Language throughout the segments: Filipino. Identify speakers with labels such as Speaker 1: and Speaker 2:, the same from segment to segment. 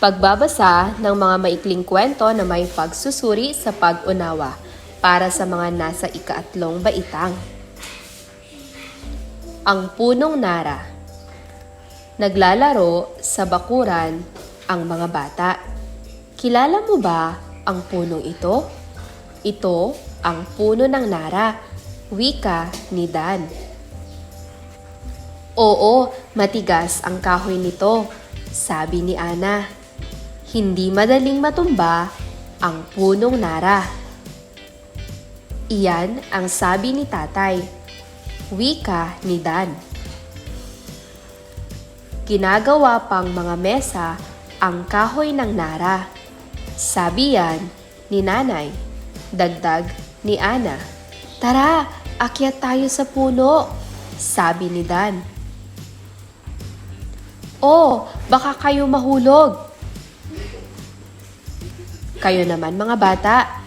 Speaker 1: Pagbabasa ng mga maikling kwento na may pagsusuri sa pag-unawa para sa mga nasa ikaatlong baitang. Ang punong nara Naglalaro sa bakuran ang mga bata. Kilala mo ba ang punong ito? Ito ang puno ng nara, wika ni Dan. Oo, matigas ang kahoy nito, sabi ni Ana. Hindi madaling matumba ang punong nara. Iyan ang sabi ni tatay. Wika ni Dan. Ginagawa pang mga mesa ang kahoy ng nara. Sabi yan ni nanay. Dagdag ni Ana. Tara, akyat tayo sa puno, sabi ni Dan. Oh, baka kayo mahulog. Kayo naman mga bata,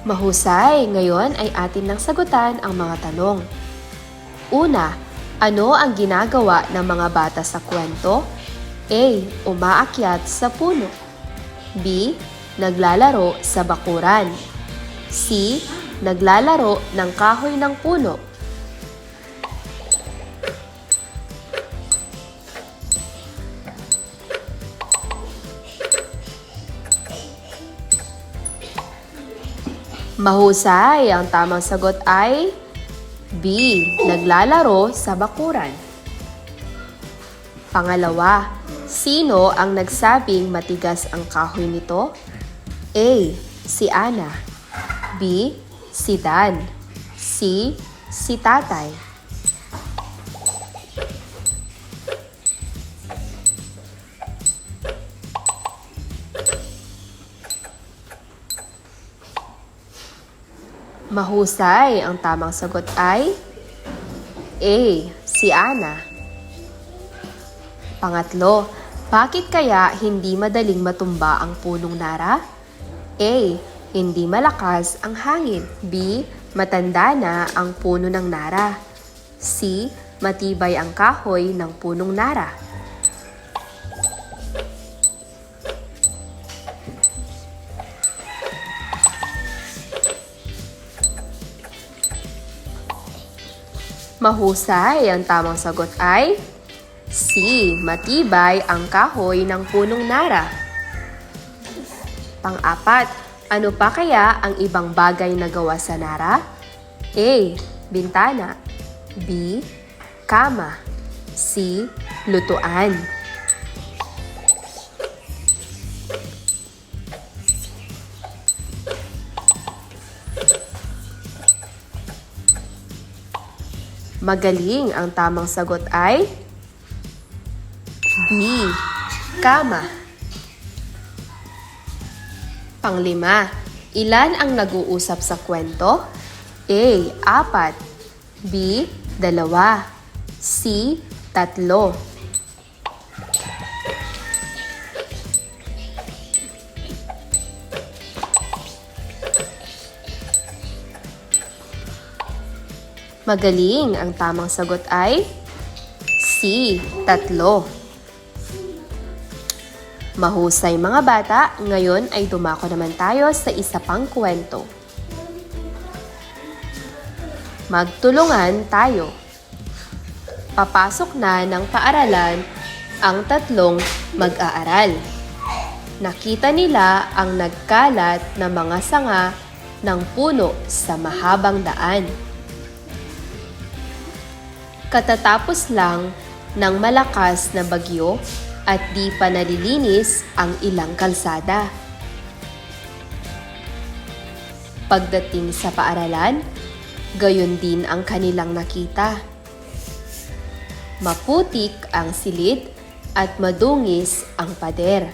Speaker 1: Mahusay, ngayon ay atin nang sagutan ang mga tanong. Una, ano ang ginagawa ng mga bata sa kwento? A. Umaakyat sa puno. B. Naglalaro sa bakuran. C. Naglalaro ng kahoy ng puno. Mahusay, ang tamang sagot ay B. Naglalaro sa bakuran. Pangalawa, sino ang nagsabing matigas ang kahoy nito? A. Si Ana. B. Si Dan. C. Si Tatay. Mahusay, ang tamang sagot ay A. Si Ana. Pangatlo, bakit kaya hindi madaling matumba ang punong nara? A. Hindi malakas ang hangin. B. Matanda na ang puno ng nara. C. Matibay ang kahoy ng punong nara. Mahusay, ang tamang sagot ay C. Matibay ang kahoy ng punong nara. Pang-apat, ano pa kaya ang ibang bagay na gawa sa nara? A. Bintana B. Kama C. Lutuan Magaling, ang tamang sagot ay B. Kama. Panglima, ilan ang nag-uusap sa kwento? A. Apat. B. Dalawa. C. Tatlo. Magaling, ang tamang sagot ay C. Tatlo. Mahusay mga bata, ngayon ay dumako naman tayo sa isa pang kwento. Magtulungan tayo. Papasok na ng paaralan ang tatlong mag-aaral. Nakita nila ang nagkalat na mga sanga ng puno sa mahabang daan. Katatapos lang ng malakas na bagyo at di pa nalilinis ang ilang kalsada. Pagdating sa paaralan, gayon din ang kanilang nakita. Maputik ang silid at madungis ang pader.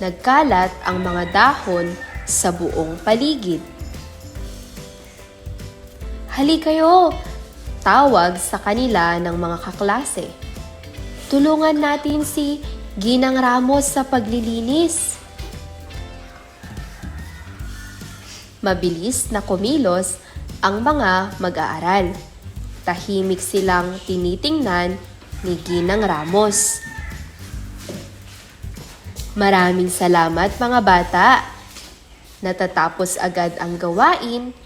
Speaker 1: Nagkalat ang mga dahon sa buong paligid. Hali kayo! Tawag sa kanila ng mga kaklase. Tulungan natin si Ginang Ramos sa paglilinis. Mabilis na kumilos ang mga mag-aaral. Tahimik silang tinitingnan ni Ginang Ramos. Maraming salamat mga bata. Natatapos agad ang gawain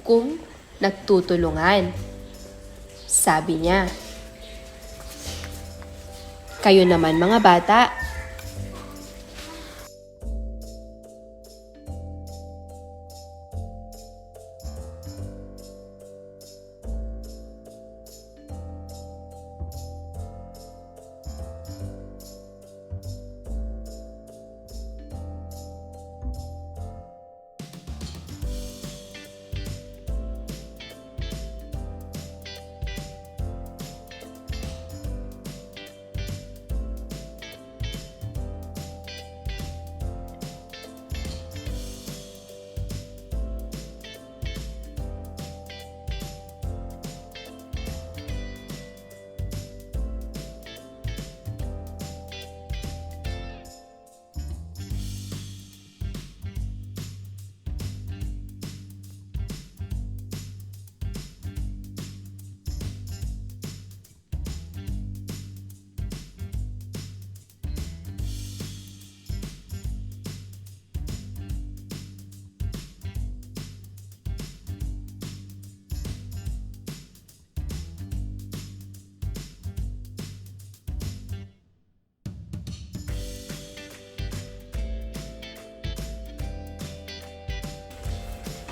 Speaker 1: kung nagtutulungan. Sabi niya. Kayo naman mga bata,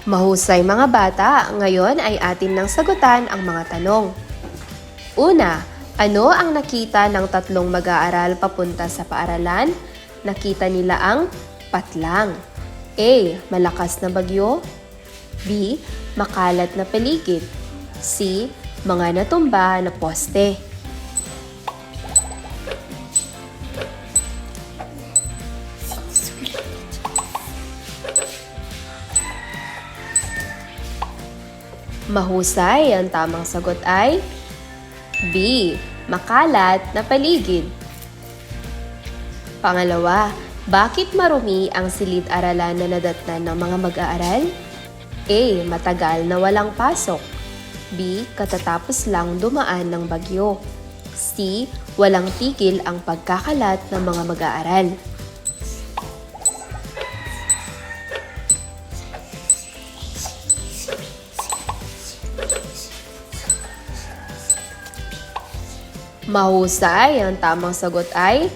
Speaker 1: Mahusay mga bata, ngayon ay atin nang sagutan ang mga tanong. Una, ano ang nakita ng tatlong mag-aaral papunta sa paaralan? Nakita nila ang patlang. A. Malakas na bagyo. B. Makalat na paligid. C. Mga natumba na poste. Mahusay, ang tamang sagot ay B. Makalat na paligid. Pangalawa, bakit marumi ang silid-aralan na nadatnan ng mga mag-aaral? A. Matagal na walang pasok. B. Katatapos lang dumaan ng bagyo. C. Walang tigil ang pagkakalat ng mga mag-aaral. Mahusay, ang tamang sagot ay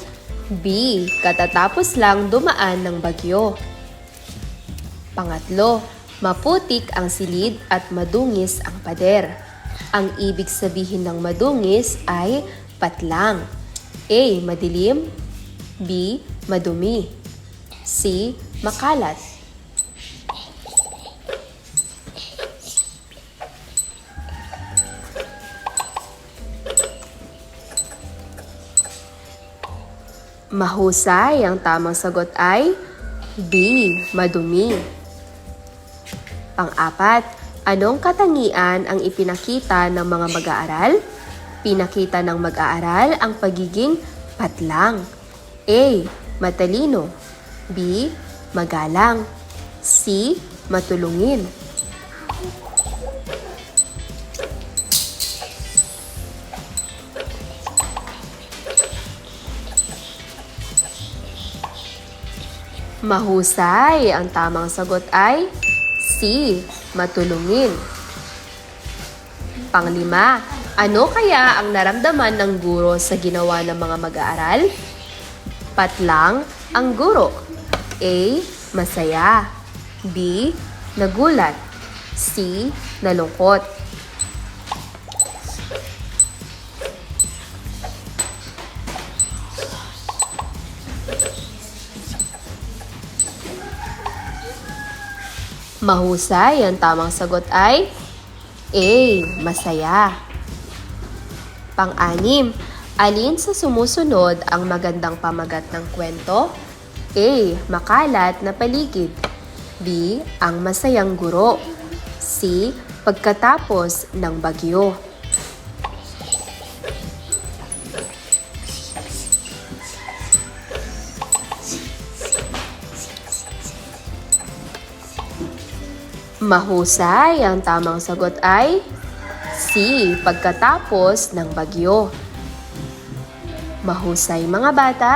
Speaker 1: B. Katatapos lang dumaan ng bagyo. Pangatlo, maputik ang silid at madungis ang pader. Ang ibig sabihin ng madungis ay patlang. A. Madilim B. Madumi C. Makalat Mahusay, ang tamang sagot ay B. Madumi. Pang-apat, anong katangian ang ipinakita ng mga mag-aaral? Pinakita ng mag-aaral ang pagiging patlang. A. Matalino. B. Magalang. C. Matulungin. Mahusay. Ang tamang sagot ay C. Matulungin. Panglima, ano kaya ang naramdaman ng guro sa ginawa ng mga mag-aaral? Patlang ang guro. A. Masaya. B. Nagulat. C. Nalungkot. Mahusay, ang tamang sagot ay A. Masaya. Pang-anim, alin sa sumusunod ang magandang pamagat ng kwento? A. Makalat na paligid. B. Ang masayang guro. C. Pagkatapos ng bagyo. Mahusay, ang tamang sagot ay C. Pagkatapos ng bagyo. Mahusay mga bata,